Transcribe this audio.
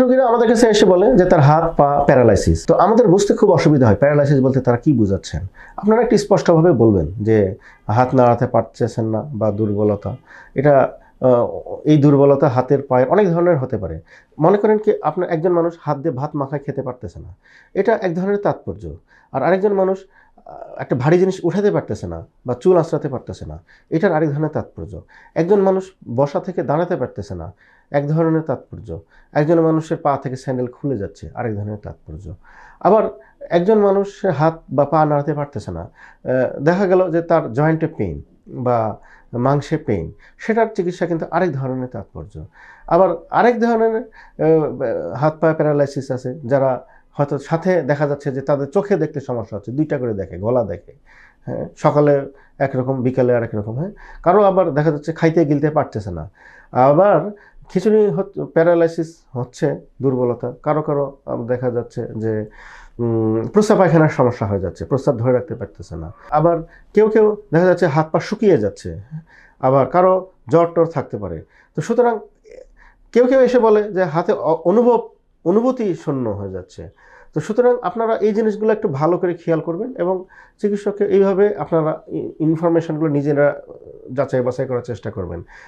রোগীরা আমাদের কাছে এসে বলে যে তার হাত পা প্যারালাইসিস। তো আমাদের বুঝতে খুব অসুবিধা হয় প্যারালাইসিস বলতে তারা কি বোঝাচ্ছেন? আপনারা একটু স্পষ্টভাবে বলবেন যে হাত নাড়াতে পারতেছেন না বা দুর্বলতা। এটা এই দুর্বলতা হাতের পায়ের অনেক ধরনের হতে পারে। মনে করেন কি আপনার একজন মানুষ হাত দিয়ে ভাত মাখায় খেতে পারতেছে না। এটা এক ধরনের তাৎপর্য। আর আরেকজন মানুষ একটা ভারী জিনিস উঠাতে পারতেছে না বা চুল আঁচড়াতে পারতেছে না। এটার আরেক ধরনের তাৎপর্য। একজন মানুষ বসা থেকে দাঁড়াতে পারতেছে না। এক ধরনের তাৎপর্য। একজন মানুষের পা থেকে স্যান্ডেল খুলে যাচ্ছে, আরেক ধরনের তাৎপর্য। আবার একজন মানুষ হাত বা পা নাড়াতে পারতেছে না। দেখা গেল যে তার জয়েন্টে পেইন বা মাংসে পেইন সেটার চিকিৎসা কিন্তু আরেক ধরনের তাৎপর্য। আবার আরেক ধরনের হাত পা প্যারালাইসিস আছে, যারা হয়তো সাথে দেখা যাচ্ছে যে তাদের চোখে দেখতে সমস্যা হচ্ছে, দুইটা করে দেখে, গলা দেখে। হ্যাঁ সকালে একরকম, বিকালে আরেক রকম হ্যাঁ। কারও আবার দেখা যাচ্ছে খাইতে গিলতে পারতেছে না। আবার খিচুড়ি প্যারালাইসিস হচ্ছে দুর্বলতা। কারও কারও দেখা যাচ্ছে যে প্রস্রাব পায়খানার সমস্যা হয়ে যাচ্ছে, প্রস্রাব ধরে রাখতে পারতেছে না। আবার কেউ কেউ দেখা যাচ্ছে হাত পা শুকিয়ে যাচ্ছে, আবার কারও জ্বর টর থাকতে পারে। তো সুতরাং কেউ কেউ এসে বলে যে হাতে অনুভব, অনুভূতি শূন্য হয়ে যাচ্ছে। তো সুতরাং আপনারা এই জিনিসগুলো একটু ভালো করে খেয়াল করবেন এবং চিকিৎসককে এইভাবে আপনারা ইনফরমেশনগুলো নিজেরা যাচাই বাছাই করার চেষ্টা করবেন।